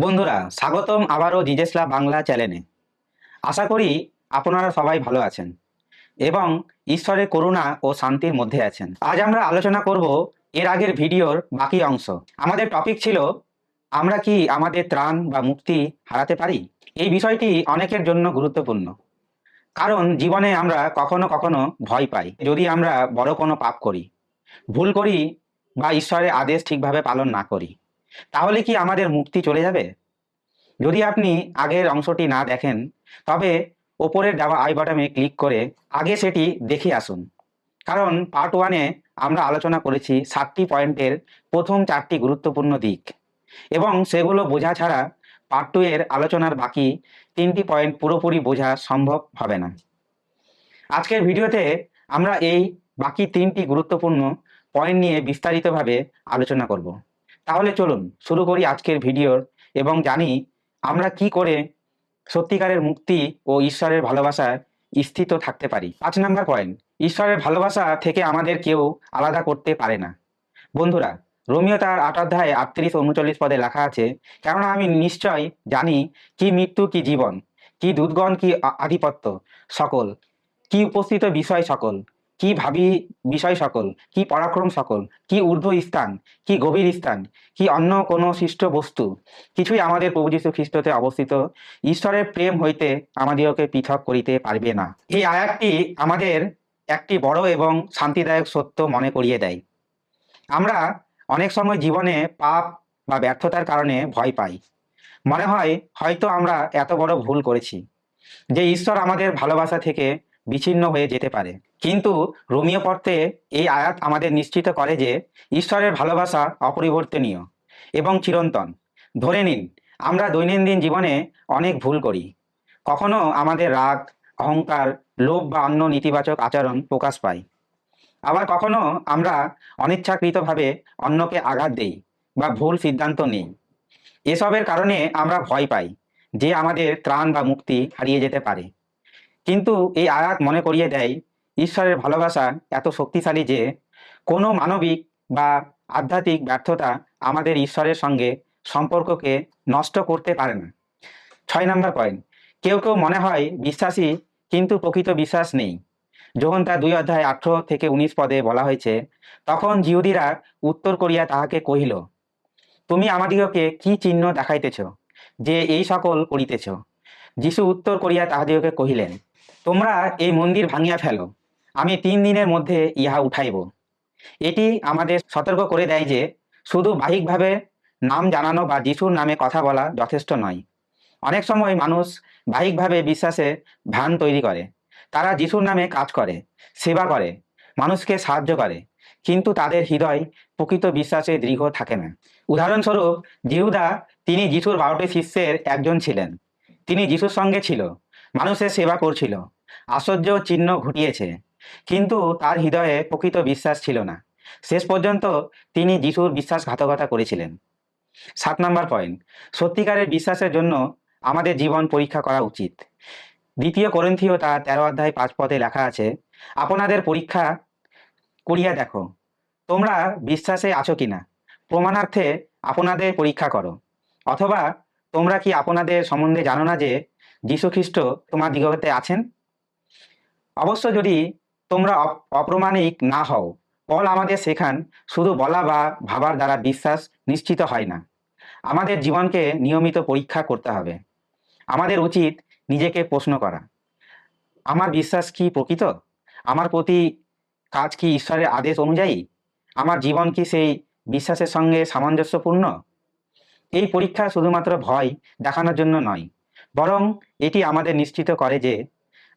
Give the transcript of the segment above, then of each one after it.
বন্ধুরা, স্বাগতম আবারও জিজেসলা বাংলা চ্যানেলে। আশা করি আপনারা সবাই ভালো আছেন এবং ঈশ্বরের করুণা ও শান্তির মধ্যে আছেন। আজ আমরা আলোচনা করব এর আগের ভিডিওর বাকি অংশ। আমাদের টপিক ছিল, আমরা কি আমাদের ত্রাণ বা মুক্তি হারাতে পারি? এই বিষয়টি অনেকের জন্য গুরুত্বপূর্ণ। কারণ জীবনে আমরা কখনো কখনো ভয় পাই। যদি আমরা বড় কোনো পাপ করি, ভুল করি বা ঈশ্বরের আদেশ ঠিকভাবে পালন না করি তাহলে কি আমাদের মুক্তি চলে যাবে? যদি আপনি আগের অংশটি না দেখেন, তবে ওপরের দেওয়া আই বাটনে ক্লিক করে আগে সেটি দেখে আসুন। কারণ পার্ট ওয়ানে আমরা আলোচনা করেছি সাতটি পয়েন্টের প্রথম চারটি গুরুত্বপূর্ণ দিক। এবং সেগুলো বোঝা ছাড়া পার্ট টু এর আলোচনার বাকি তিনটি পয়েন্ট পুরোপুরি বোঝা সম্ভব হবে না। আজকের ভিডিওতে আমরা এই বাকি তিনটি গুরুত্বপূর্ণ পয়েন্ট নিয়ে বিস্তারিতভাবে আলোচনা করব। তাহলে চলুন শুরু করি আজকের ভিডিওর এবং জানি আমরা কি করে সত্যিকারের মুক্তি ও ঈশ্বরের ভালোবাসায় স্থিত থাকতে পারি। পাঁচ নাম্বার পয়েন্ট ঈশ্বরের ভালোবাসা থেকে আমাদের কেউ আলাদা করতে পারে না। বন্ধুরা, রোমিও তার আট অধ্যায়ে আটত্রিশ উনচল্লিশ পদে লেখা আছে, কেননা আমি নিশ্চয় জানি কি মৃত্যু, কি জীবন, কি দুর্গণ, কি আধিপত্য, সকল, কি উপস্থিত বিষয় সকল কি ভাবি বিষয় সকল, কি পরাক্রম সকল, কি ঊর্ধ্ব স্থান, কি গভীর স্থান, কি অন্য কোনো সৃষ্ট বস্তু, কিছুই আমাদের প্রভু যীশু খ্রিস্টতে অবস্থিত, ঈশ্বরের প্রেম হইতে আমাদিগকে পৃথক করিতে পারবে না। এই আয়াতটি আমাদের একটি বড় এবং শান্তিদায়ক সত্য মনে করিয়ে দেয়। আমরা অনেক সময় জীবনে পাপ বা ব্যর্থতার কারণে ভয় পাই। মনে হয় হয়তো আমরা এত বড় ভুল করেছি। যে ঈশ্বর আমাদের ভালোবাসা থেকে বিচ্ছিন্ন হয়ে যেতে পারে। কিন্তু রোমিও পড়তে এই আয়াত আমাদের নিশ্চিত করে যে ঈশ্বরের ভালোবাসা অপরিবর্তনীয় এবং চিরন্তন। ধরে নিন, আমরা দৈনন্দিন জীবনে অনেক ভুল করি। কখনো আমাদের রাগ, অহংকার, লোভ বা অন্য নেতিবাচক আচরণ প্রকাশ পায়। আবার কখনো আমরা অনিচ্ছাকৃতভাবে অন্যকে আঘাত দেই বা ভুল সিদ্ধান্ত নিই। এসবের কারণে আমরা ভয় পাই যে আমাদের ত্রাণ বা মুক্তি হারিয়ে যেতে পারে। কিন্তু এই আয়াত মনে করিয়ে দেয়, ঈশ্বরের ভালোবাসা এত শক্তিশালী যে কোনো মানবিক বা আধ্যাত্মিক ব্যর্থতা আমাদের ঈশ্বরের সঙ্গে সম্পর্ককে নষ্ট করতে পারে না। ছয় নম্বর পয়েন্ট কেউ কেউ মনে হয় বিশ্বাসী কিন্তু প্রকৃত বিশ্বাস নেই। যখন তার দুই অধ্যায় আঠারো থেকে উনিশ পদে বলা হয়েছে, তখন জিহুদিরা উত্তর করিয়া তাহাকে কহিল, তুমি আমাদিগকে কি চিহ্ন দেখাইতেছ যে এই সকল করিতেছ? যিশু উত্তর করিয়া তাহাদিগকে কহিলেন তোমরা এই মন্দির ভাঙিয়া ফেলো। আমি তিন দিনের মধ্যে ইহা উঠাইব। এটি আমাদের সতর্ক করে দেয় যে, শুধু বাহিকভাবে নাম জানানো বা যিশুর নামে কথা বলা যথেষ্ট নয়। অনেক সময় মানুষ বাহিকভাবে বিশ্বাসে ভ্যান তৈরি করে। তারা যিশুর নামে কাজ করে, সেবা করে, মানুষকে সাহায্য করে, কিন্তু তাদের হৃদয় প্রকৃত বিশ্বাসে দৃঢ় থাকে না। উদাহরণস্বরূপ, জিহুদা, তিনি যিশুর বারোটি শিষ্যের একজন ছিলেন। তিনি যিশুর সঙ্গে ছিল। মানুষের সেবা করছিল। আশ্চর্য চিহ্ন ঘটিয়েছে। কিন্তু তার হৃদয়ে প্রকৃত বিশ্বাস ছিল না। শেষ পর্যন্ত তিনি যিশুর বিশ্বাসঘাতকতা করেছিলেন। সাত নম্বর পয়েন্ট সত্যিকারের বিশ্বাসের জন্য আমাদের জীবন পরীক্ষা করা উচিত। দ্বিতীয় করন্থীয় তার তেরো অধ্যায় পাঁচ পদে লেখা আছে, আপনাদের পরীক্ষা করিয়া দেখো, তোমরা বিশ্বাসে আছো কিনা? প্রমাণার্থে আপনাদের পরীক্ষা করো। অথবা তোমরা কি আপনাদের সম্বন্ধে জানো না যে যীশুখ্রিস্ট তোমার দিগতে আছেন? অবশ্য যদি তোমরা অপ- অপ্রমাণিক না হও, পল আমাদের শেখান শুধু বলা বা ভাবার দ্বারা বিশ্বাস নিশ্চিত হয় না। আমাদের জীবনকে নিয়মিত পরীক্ষা করতে হবে। আমাদের উচিত নিজেকে প্রশ্ন করা, আমার বিশ্বাস কি প্রকৃত? আমার প্রতি কাজ কি ঈশ্বরের আদেশ অনুযায়ী? আমার জীবন কি সেই বিশ্বাসের সঙ্গে সামঞ্জস্যপূর্ণ? এই পরীক্ষা শুধুমাত্র ভয় দেখানোর জন্য নয় বরং এটি আমাদের নিশ্চিত করে যে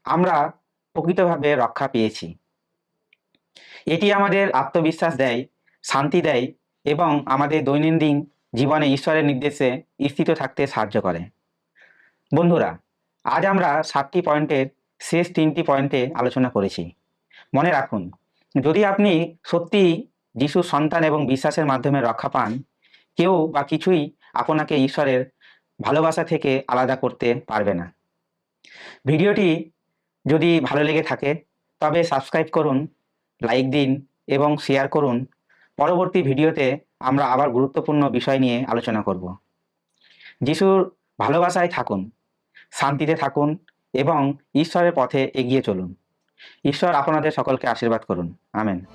আমরা প্রকৃতভাবে রক্ষা পেয়েছি। এটি আমাদের আত্মবিশ্বাস দেয়, শান্তি দেয় এবং আমাদের দৈনন্দিন জীবনে ঈশ্বরের নির্দেশে স্থিত থাকতে সাহায্য করে। বন্ধুরা, আজ আমরা সাতটি পয়েন্টের শেষ তিনটি পয়েন্টে আলোচনা করেছি। মনে রাখুন, যদি আপনি সত্যি যিশুর সন্তান এবং বিশ্বাসের মাধ্যমে রক্ষা পান, কেউ বা কিছুই আপনাকে ঈশ্বরের ভালোবাসা থেকে আলাদা করতে পারবে না। ভিডিওটি যদি ভালো লেগে থাকে, তবে সাবস্ক্রাইব করুন, লাইক দিন এবং শেয়ার করুন। পরবর্তী ভিডিওতে আমরা আবার গুরুত্বপূর্ণ বিষয় নিয়ে আলোচনা করব। যিশুর ভালোবাসায় থাকুন, শান্তিতে থাকুন এবং ঈশ্বরের পথে এগিয়ে চলুন। ঈশ্বর আপনাদের সকলকে আশীর্বাদ করুন। আমেন।